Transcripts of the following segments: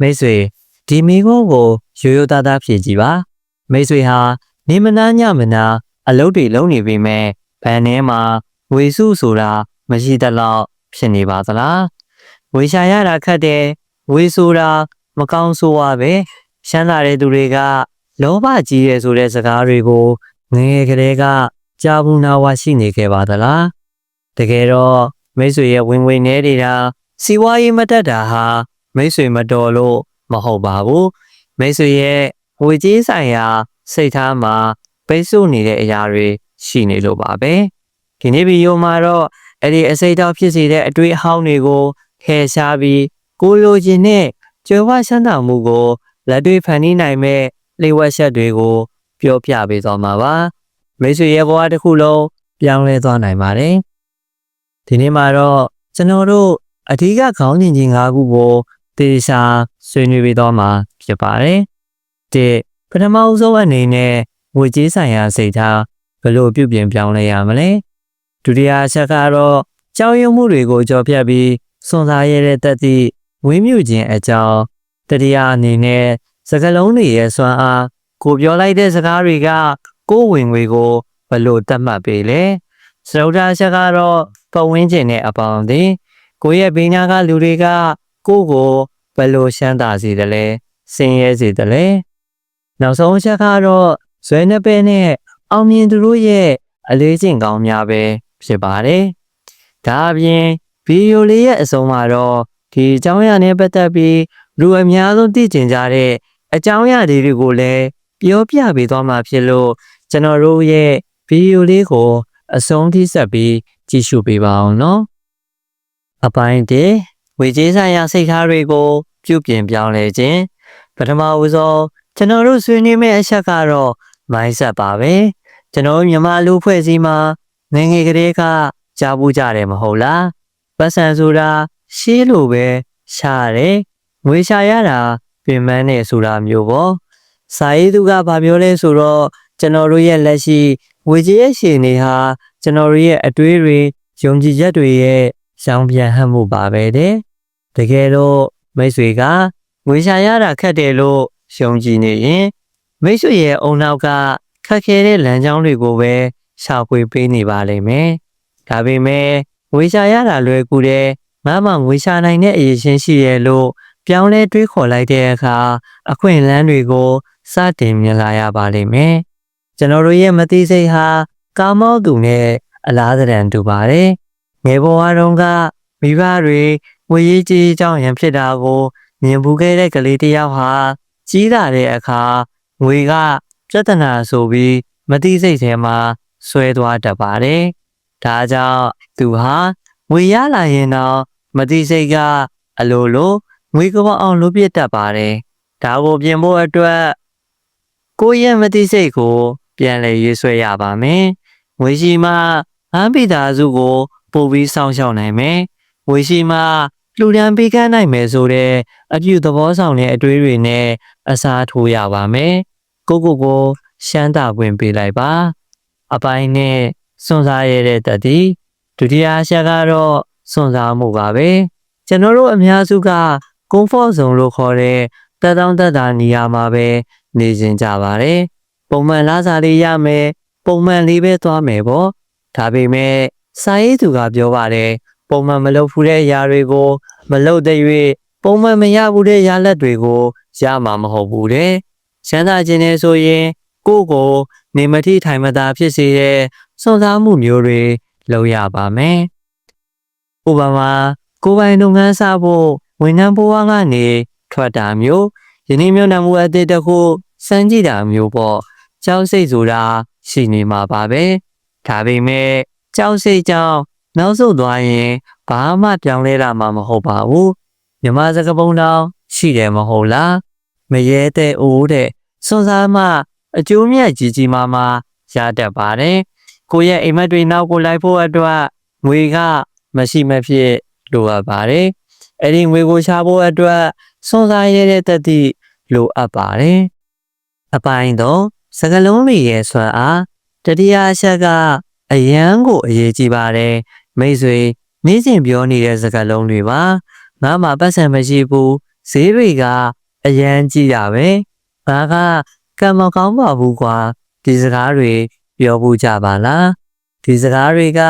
မိတ်ဆွေဒီမိကုန်းကိုရိုးရိုးသားသားဖြေကြည့်ပါမိတ်ဆွေဟာနေမနာညမနာ အလုပ်တွေလုပ်နေပေမဲ့ဘန်ထဲမှာဝေစုဆိုတာမရှိသလောက်ဖြစ်နေပါသလားဝေရှာရတာခတ်တယ်ဝေဆိုတာမကောင်းဆိုးပါပဲရှမ်းလာတဲ့သူတွေကလောဘကြီးရဲဆိုတဲ့စကားတွေကိုငယ်ငယ်ကလေးကကြားဘူးနာဝရှိနေခဲ့ပါသလားတကယ်တော့မိတ်ဆွေရဲ့ဝင်ဝင်နေနေတာစီဝါရေးမတက်တာဟာ မိတ်ဆွေမတော်လို့မဟုတ်ပါဘူးမိတ်ဆွေရဲ့ဝေကြီးဆိုင်ရာ စိတ်ထားမှာပိတ်ဆို့နေတဲ့အရာတွေရှိနေလို့ပါပဲဒီနေ့ဗီဒီယိုမှာတော့အဲ့ဒီအစိတ်အတော့ဖြစ်စေတဲ့အတွေ့အဟောင်းတွေကိုဖယ်ရှားပြီးကိုလိုချင်တဲ့ကြွယ်ဝချမ်းသာမှုကိုလက်တွေ့ဖန်တီးနိုင်မဲ့လေဝက်ချက်တွေကို ပြောပြပေးသွားမှာပါမိတ်ဆွေရဲ့ဘဝတစ်ခုလုံးပြောင်းလဲသွားနိုင်ပါတယ်ဒီနေ့မှာတော့ကျွန်တော်တို့အဓိကခေါင်းစဉ်ကြီး၅ခုကို တေချာဆွေးနွေးပေးသွားမှာဖြစ်ပါတယ်ဒီပထမအဆုံးအနေနဲ့ငွေကြေးဆိုင်ရာစိတ်ထားဘယ်လိုပြုပြင်ပြောင်းလဲရမလဲဒုတိယအချက်ကတော့ကြောက်ရွံ့မှုတွေကိုကြော်ဖြတ်ပြီးစွန့်စားရတဲ့တတိဝင်းမြူခြင်းအကြောင်းတတိယအနေနဲ့စကလုံးတွေရဲ့စွမ်းအားကိုပြောလိုက်တဲ့စကားတွေကကိုယ်ဝင်ငွေကိုဘယ်လိုတတ်မှတ်ပေးလဲစရုဒ္ဓအချက်ကတော့ပတ်ဝန်းကျင်နဲ့အပေါင်းအသင်းကိုယ့်ရဲ့ဘေးနားကလူတွေက ကိုယ့်ကိုဘယ်လိုရှမ်းသာစေတယ်လဲဆင်းရဲစေတယ်လဲနောက်ဆုံးအချက်ကတော့ဇွဲနှစ်ပဲနဲ့အောင်မြင်သူတို့ရဲ့အလေးကျင့်ကောင်းများပဲဖြစ်ပါတယ်ဒါအပြင်ဗီဒီယိုလေးရဲ့အဆုံးမှာတော့ဒီအကြောင်းအရာနဲ့ပတ်သက်ပြီးလူအများဆုံးသိကျင်ကြတဲ့အကြောင်းအရာတွေကိုလည်းပြောပြပေးသွားမှာဖြစ်လို့ကျွန်တော်တို့ရဲ့ဗီဒီယိုလေးကိုအဆုံးထိဆက်ပြီးကြည့်ရှုပေးပါအောင်နော်အပိုင်းတ ဝေကြီးဆိုင်ရာစိတ်ထားတွေကိုပြုပြင်ပြောင်းလဲခြင်းပထမဦးဆုံးကျွန်တော်တို့ဆွေးနွေးမယ့်အချက်ကတော့ mindset ပါပဲကျွန်တော်မြန်မာလူဖွဲ့စည်းမှာငယ်ငယ်ကလေးကကြားဘူးကြတယ်မဟုတ်လားပတ်စံဆိုတာရှေးလိုပဲရှားတယ်ငွေရှာရတာပြင်ပန်းနေဆိုတာမျိုးပေါ့စာရေးသူကဗာပြောလဲဆိုတော့ကျွန်တော်တို့ရဲ့လက်ရှိဝေကြီးရဲ့ရှင်တွေဟာကျွန်တော်တို့ရဲ့အတွေးတွေယုံကြည်ချက်တွေရဲ့ရှောင်ပြန်ဟပ်မှုပါပဲတဲ့ တကယ်တော့မိတ်ဆွေကငွေရှာရတာခက်တယ်လို့ယုံကြည်နေရင်မိတ်ဆွေရဲ့အုံနောက်ကခက်ခဲတဲ့လမ်းကြောင်းတွေကိုပဲရှာဖွေပေးနေပါလိမ့်မယ်ဒါပေမဲ့ငွေရှာရတာလွယ်ကူတယ်ငါမှငွေရှာနိုင်တဲ့အရေးချင်းရှိရဲ့လို့ပြောင်းလဲတွေးခေါ်လိုက်တဲ့အခါအခွင့်အလမ်းတွေကိုစတင်မြင်လာရပါလိမ့်မယ်ကျွန်တော်တို့ရဲ့မသိစိတ်ဟာကာမောက်သူနဲ့အလားတန်တူပါတယ်ငယ်ဘဝတုန်းကမိဘတွေ ငွေရေးကြေးကြောင့်ရန်ဖြစ်တာကိုမြင်ဘူးခဲ့တဲ့ကလေးတစ်ယောက်ဟာကြီးလာတဲ့အခါငွေကပြဿနာဆိုပြီးမသိစိတ်ထဲမှာဆွဲသွားတတ်ပါတယ်ဒါကြောင့်သူဟာငွေရလာရင်တော့မသိစိတ်ကအလိုလိုငွေကပအောင်လုပ်ပြတတ်ပါတယ်ဒါကိုပြင်ဖို့အတွက်ကိုယ့်ရဲ့မသိစိတ်ကို ပြန်လည်ရွေးဆွဲရပါမယ်ငွေရှိမှဟမ်းပိတာစုကိုပို့ပြီးစောင့်ရှောက်နိုင်မယ်ငွေရှိမှ လူဒန်းပေးကမ်းနိုင်မယ်ဆိုတဲ့အပြုသဘောဆောင်တဲ့အတွေးတွေနဲ့အစားထိုးရပါမယ်ကိုကိုကိုရှမ်းသာခွင့်ပေးလိုက်ပါအပိုင်းနဲ့စွန့်စားရတဲ့တတိဒုတိယအချက်ကတော့စွန့်စားမှုပါပဲကျွန်တော်တို့အများစုက comfort zone လို့ခေါ်တဲ့တက်တောင့်တက်တာနေရာမှာပဲနေစဉ်ကြပါတယ်ပုံမှန်လားစားလေးရမယ်ပုံမှန်လေးပဲသွားမယ်ပေါ့ဒါပေမဲ့စာရေးသူကပြောပါတယ် ပုံမှန်မလုပ်ဘူးတဲ့အရာတွေကိုမလုပ်တဲ့၍ပုံမှန်မရဘူးတဲ့ရလက်တွေကိုရမှာမဟုတ်ဘူးတဲ့ချမ်းသာခြင်းနဲ့ဆိုရင်ကိုယ့်ကိုနေမထိထိုင်မသာဖြစ်စေတဲ့စွန့်စားမှုမျိုးတွေလုပ်ရပါမယ်ဥပမာကိုယ်ပိုင်လုပ်ငန်းစဖို့ဝန်ထမ်းဘဝကနေထွက်တာမျိုးယနေ့မျိုးနံမှုအသစ်တစ်ခုစမ်းကြည့်တာမျိုးပေါ့ကြောက်စိတ်ဆိုတာရှိနေမှာပါပဲဒါပေမဲ့ကြောက်စိတ်ကြောင့် နောက်ဆုတ်သွားရင်ဘာမှပြောင်းလဲတာမှမဟုတ်ပါဘူးမြမစကပုံတော်ရှိတယ်မဟုတ်လားမရဲတဲ့အိုးတဲ့စွန်စားမှအကျိုးမြတ်ကြီးကြီးမားမားရတတ်ပါတယ်ကိုယ့်ရဲ့အိမ်မက်တွေနောက်ကိုလိုက်ဖို့အတွက်ငွေကမရှိမဖြစ်လိုအပ်ပါတယ်အဲ့ဒီငွေကိုရှာဖို့အတွက်စွန်စားရတဲ့တတိလိုအပ်ပါတယ်အပိုင်းတော့စကလုံးတွေရဲ့ဆွမ်းအားတတိယအချက်က အယမ်းကိုအရေးကြီးပါတယ် မိတ်ဆွေနေ့စဉ်ပြောနေတဲ့စကားလုံးတွေပါငါမှပတ်စံမရှိဘူးဈေးတွေကအရန်ကြီးတာပဲငါကကံမကောင်းပါဘူးကွာဒီစကားတွေပြောဖို့ကြပါလားဒီစကားတွေက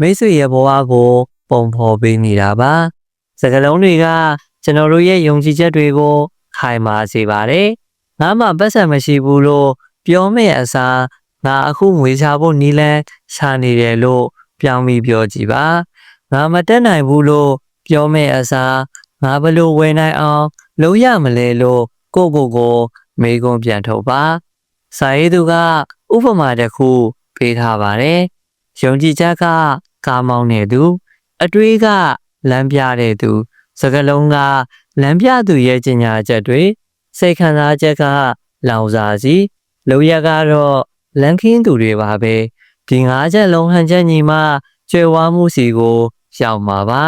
မိတ်ဆွေရဲ့ဘဝကို ပုံဖော်ပေးနေတာပါစကားလုံးတွေကကျွန်တော်တို့ရဲ့ယုံကြည်ချက်တွေကိုခိုင်မာစေပါတယ်ငါမှပတ်စံမရှိဘူးလို့ပြောမယ့်အစားငါအခုငွေချဖို့နီးလန်းရှာနေတယ်လို့ ပြောင်းပြီးပြောကြည့်ပါငါမတက်နိုင်ဘူးလို့ပြောမယ့်အစားငါဘယ်လို့ဝယ်နိုင်အောင်လုပ်ရမလဲလို့ကိုယ့်ကိုယ်ကိုမေးခွန်းပြန်ထုတ်ပါစာရေးသူကဥပမာတစ်ခုပေးထားပါတယ်ယုံကြည်ချက်ကကားမောင်းတဲ့သူအတွေးကလမ်းပြတဲ့သူ စကလုံးကလမ်းပြသူရဲ့ကျညာချက်တွေစိတ်ခံစားချက်ကလောင်စာစီလုံရကတော့လမ်းခင်းသူတွေပါပဲ ဒီငါးချက်လုံးဟန်ချက်ညီမှကျွဲဝါမှုစီကိုရောက်မှာပါ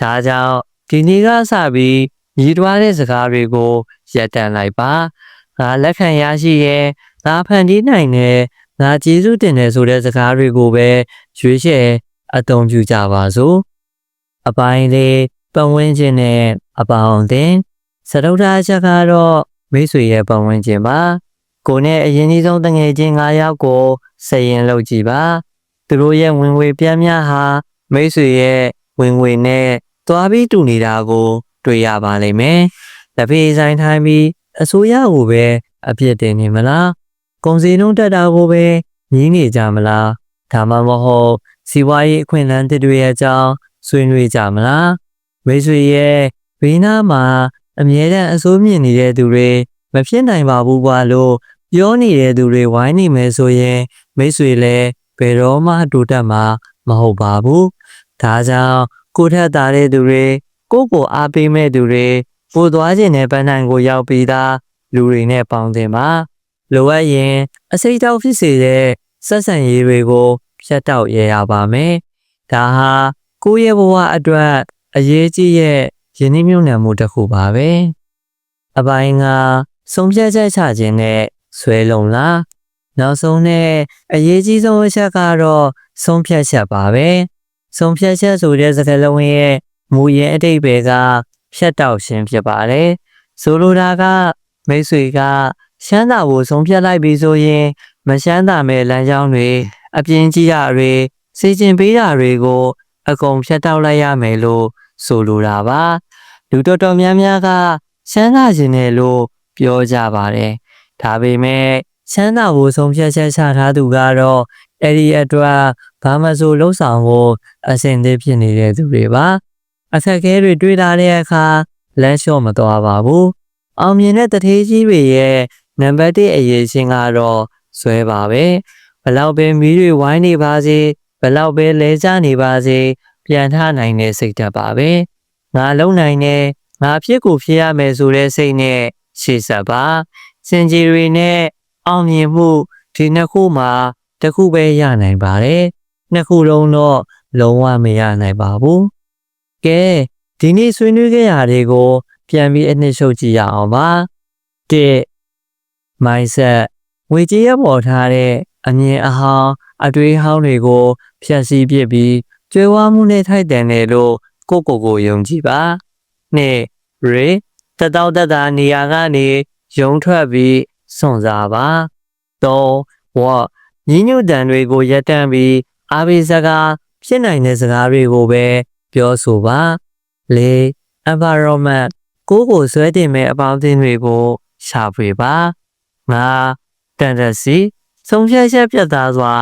ဒါကြောင့်ဒီနေ့ကစပြီးညီတွားတဲ့စကားတွေကိုရပ်တန့်လိုက်ပါငါလက်ခံရရှိရဲ့ငါဖန်တီးနိုင်တဲ့ငါကျေးဇူးတင်တယ်ဆိုတဲ့စကားတွေကိုပဲရွေးချယ်အသုံးပြုကြပါစို့အပိုင်းလေးပတ်ဝန်းကျင်နဲ့အပေါင်းအသင်းစရုပ်ထားချက်ကတော့မိတ်ဆွေရဲ့ပတ်ဝန်းကျင်ပါ ကိုနဲ့အရင်ကြီးဆုံးတငယ်ချင်း9ယောက်ကိုစရင်လုပ်ကြည့်ပါသူတို့ရဲ့ဝင်ငွေပြမ်းများဟာမိတ်ဆွေရဲ့ဝင်ငွေနဲ့သွားပြီးတူနေတာကို တွေ့ရပါလိမ့်မယ်။လက်ဖေးဆိုင်ထိုင်းပြီးအစိုးရကိုပဲအပြစ်တင်နေမလား။ကုန်စည်နှုန်းတက်တာကိုပဲညင်းနေကြမလား။ဒါမှမဟုတ်စီးပွားရေးအခွင့်အလမ်းတွေရဲ့အကြောင်းဆွေးနွေးကြမလား။မိတ်ဆွေရဲ့ဘေးနားမှာအမြဲတမ်းအစိုးမြင့်နေတဲ့သူတွေမဖြစ်နိုင်ပါဘူးကွာလို့ ပြောနေတဲ့သူတွေဝိုင်းနေမယ်ဆိုရင်မိတ်ဆွေလည်းဘယ်တော့မှအတူတက်မှာမဟုတ်ပါဘူး။ဒါကြောင့်ကိုထက်သားတဲ့သူတွေကိုယ့်ကိုအားပေးမဲ့သူတွေပိုသွားခြင်းနဲ့ပန်းနိုင်ကိုရောက်ပြီးသားလူတွေနဲ့ပေါင်းတင်ပါလိုအပ်ရင်အစိတ်တောက်ဖြစ်စေတဲ့ဆက်ဆံရေးတွေကိုဖြတ်တောက်ရရပါမယ်ဒါဟာကိုယ့်ရဲ့ဘဝအတွက်အရေးကြီးရဲ့ယဉ်နှမြုံနယ်မှုတစ်ခုပါပဲအပိုင်းကဆုံးဖြတ်ချက်ချခြင်းနဲ့ ဆွဲလုံလားနောက်ဆုံးနဲ့အရေးကြီးဆုံးအချက်ကတော့ဆုံးဖြတ်ချက်ပါပဲဆုံးဖြတ်ချက်ဆိုတဲ့စကားလုံးရဲ့မူရင်းအတိတ်ပဲကဖြတ်တောက်ခြင်းဖြစ်ပါတယ်ဆိုလိုတာကမိတ်ဆွေကရှမ်းသာကိုဆုံးဖြတ်လိုက်ပြီဆိုရင်မရှမ်းသာမဲ့လမ်းကြောင်းတွေအပြင်းကြီးတာတွေစီကျင်ပေးတာတွေကို အကုန်ဖြတ်တောက်လိုက်ရမယ်လို့ဆိုလိုတာပါလူတော်တော်များများကရှမ်းသာခြင်းတယ်လို့ပြောကြပါတယ် ဒါပေမဲ့ချမ်းသာကိုဆုံးဖြတ်ချက်ချထားသူကတော့အဲ့ဒီအတွက်ဘာမှဆိုလှုပ်ဆောင်ဖို့အဆင်သင့်ဖြစ်နေတဲ့သူတွေပါအခက်အခဲတွေတွေ့လာတဲ့အခါလမ်းလျှော့မသွားပါဘူးအောင်မြင်တဲ့တထေးကြီးတွေရဲ့နံပါတ်1အရေးချင်းကတော့ဇွဲပါပဲဘလောက်ပဲမီးတွေဝိုင်းနေပါစေဘလောက်ပဲလဲကျနေပါစေပြန်ထနိုင်တဲ့စိတ်ဓာတ်ပါပဲငါလုံနိုင်တဲ့ငါဖြစ်ကိုဖြစ်ရမယ်ဆိုတဲ့စိတ်နဲ့ရှေ့ဆက်ပါ စင်ကြီးတွေနဲ့အောင်မြင်မှုဒီနှစ်ခုမှာတစ်ခုပဲရနိုင်ပါတယ်နှစ်ခုလုံးတော့လုံးဝမရနိုင်ပါဘူးကဲဒီနေ့ဆွေးနွေးခဲ့ရာတွေကို ပြန်ပြီးအနှစ်ချုပ်ကြည့်ရအောင်ပါ၁ mindset ဝေကြီးရပေါ်ထားတဲ့အမြင်အဟောင်းအတွေးဟောင်းတွေကိုဖြတ်စည်းပြစ်ပြီးကျွဲဝါမှုနဲ့ထိုက်တန်တယ်လို့ကိုကိုကိုယုံကြည်ပါနှစ်ရေတတောက်တတာနေရာကနေ ယုံထွက်ပြီးစွန့်စားပါသုံးဝညီညွတ်တန်တွေကိုရပ်တန့်ပြီးအားပေးစကားဖြစ်နိုင်တဲ့စကားတွေကိုပဲပြောဆိုပါလေး environment ကိုယ်ကိုဆွဲတင်မဲ့အပေါင်းအသင်းတွေကိုရှာဖွေပါငါတန်တစီဆုံးဖြတ်ချက်ပြတ်သားစွာ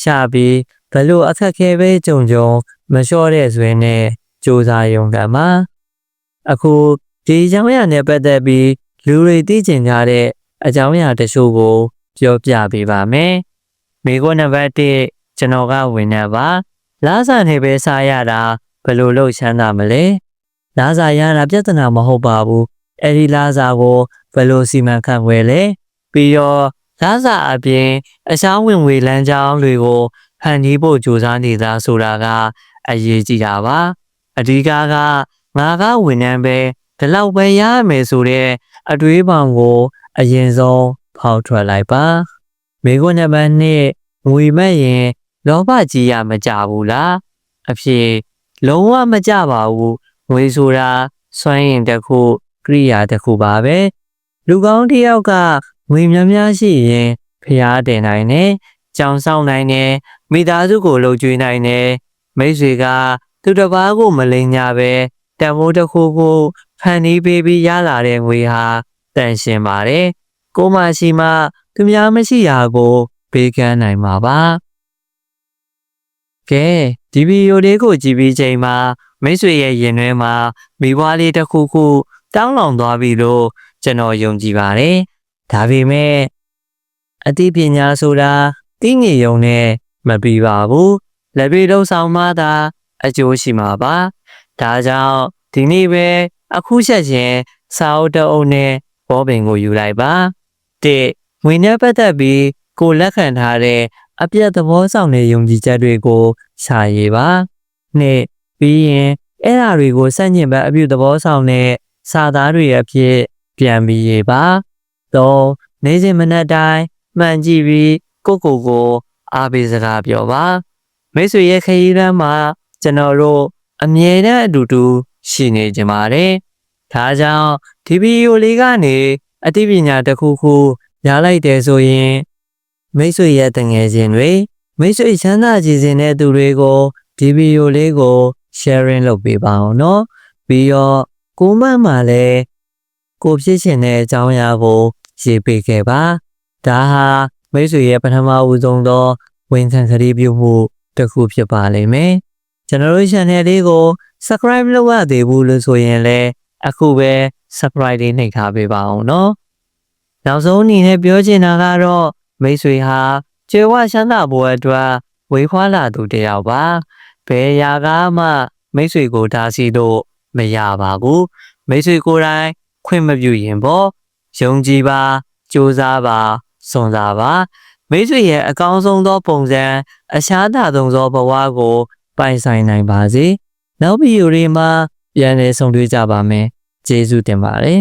ရှာပြီးဘလို့အခက်ခဲပဲကြုံကြုံမလျှော့တဲ့ဇွဲနဲ့စူးစမ်းရုံကမှာအခုဒီအကြောင်းအရာနဲ့ပတ်သက်ပြီး လူတွေသိကျင်ကြတဲ့အကြောင်းအရာတချို့ကိုပြောပြပေးပါမယ်မိခွန်းနံပါတ်1ကျွန်တော်ကဝင်နေပါလာစာနေပဲစားရတာဘယ်လိုလုပ်ချမ်းသာမလဲလာစာရတာပြဿနာမဟုတ်ပါဘူးအဲ့ဒီလာစာကိုဘယ်လိုစီမံခန့်ခွဲလဲပြီးတော့လာစာအပြင်အช้ာင်းဝင်ဝေလမ်းကြောင်းတွေကိုဖန်တီးဖို့ကြိုးစားနေတာဆိုတာကအရေးကြီးတာပါအဓိကကငါကဝန်ထမ်းပဲဒီလောက်ပဲရမယ်ဆိုတဲ့ အတွေးပောင်ကို အရင်ဆုံးဖောက်ထွက်လိုက်ပါမိခွန်းနံပါတ်1ငွေမဲ့ရင်လောဘကြီးရမကြဘူးလားအဖြစ်လုံးဝမကြပါဘူးငွေဆိုတာစွမ်းရင်တစ်ခုကရိယာတစ်ခုပါပဲလူကောင်းတစ်ယောက်ကငွေများများရှိရင်ဖျားတင်နိုင်တယ်ကြောင်ဆောင်နိုင်တယ်မိသားစုကိုလှုပ်ကြွေးနိုင်တယ်မိတ်ဆွေကသူတစ်ပါးကိုမလိမ်ညာပဲတန်ဖိုးတစ်ခုကို ဖန်တီးပေးပြီးရလာတဲ့ငွေဟာတန်ရှင်ပါတယ်ကိုမရှိမှသူများမရှိရာကိုပေးကမ်းနိုင်မှာပါကဲဒီဗီဒီယိုလေးကိုကြည့်ပြီးချိန်မှာမိတ်ဆွေရဲ့ရင်ထဲမှာမိဘလေးတစ်ခုခုတောင်းလောင်သွားပြီလို့ကျွန်တော်ယုံကြည်ပါတယ်ဒါပေမဲ့အသိပညာဆိုတာသိငြိမ်ုံနဲ့မပြီးပါဘူးလက်ပြီးလုံးဆောင်မှသာအကျိုးရှိမှာပါဒါကြောင့်ဒီနေ့ပဲ အခုချက်ချင်းစာအုပ်တစ်အုပ်နဲ့ဘောပင်ကိုယူလိုက်ပါတစ်ငွေနဲ့ပတ်သက်ပြီးကိုယ်လက်ခံထားတဲ့အပြတ်သဘောဆောင်တဲ့ယုံကြည်ချက်တွေကိုရှာရေးပါနှစ်ပြီးရင်အဲ့ဓာတွေကိုစန့်ကျင်ဘက်အပြုသဘောဆောင်တဲ့စာသားတွေအဖြစ်ပြန်ပြီးရေးပါသုံးနေ့စဉ်မနက်တိုင်းမှန်ကြည့်ပြီးကိုယ့်ကိုယ်ကိုအားပေးစကားပြောပါမိတ်ဆွေရဲ့ခရီးလမ်းမှာကျွန်တော်တို့အမြဲတမ်းအတူတူ ရှိနေကြပါတယ်ဒါကြောင့်ဒီဗီဒီယိုလေးကနေအသိပညာတစ်ခုခုရလိုက်တယ်ဆိုရင်မိတ်ဆွေရဲ့တငယ်ချင်းတွေမိတ်ဆွေချမ်းသာကြည်စင်တဲ့သူတွေကိုဒီဗီဒီယိုလေးကို sharing လုပ်ပေးပါအောင်နော်ပြီးတော့ကိုမန့်မှာလည်းကိုဖြစ်ချင်တဲ့အကြောင်းအရာကိုရေးပေးခဲ့ပါဒါဟာမိတ်ဆွေရဲ့ပထမဦးဆုံးသောဝန်ခံကလေးပြုမှုတစ်ခုဖြစ်ပါလိမ့်မယ် ကျွန်တော်တို့ channel လေးကို subscribe လုပ်ရသေးဘူးလို့ဆိုရင်လည်းအခုပဲ subscribe လေးနှိပ်ထားပေးပါအောင်နော်နောက်ဆုံးအနေနဲ့ပြောချင်တာကတော့မိတ်ဆွေဟာကျေဝချမ်းသာဖို့အတွက်ဝေးခွာလာသူတစ်ယောက်ပါဘယ်ရာကမှမိတ်ဆွေကိုဒါစီလို့မရပါဘူးမိတ်ဆွေကိုယ်တိုင်ခွင့်မပြုရင်ပေါ့ယုံကြည်ပါစူးစမ်းပါစွန့်စားပါမိတ်ဆွေရဲ့အကောင်းဆုံးသောပုံစံအရှားသာဆုံးသောဘဝကို ပိုင်ဆိုင်နိုင်ပါစေနောက်ဗီဒီယိုတွေမှာပြန်လည်ဆုံတွေ့ကြပါမယ်ကျေးဇူးတင်ပါတယ်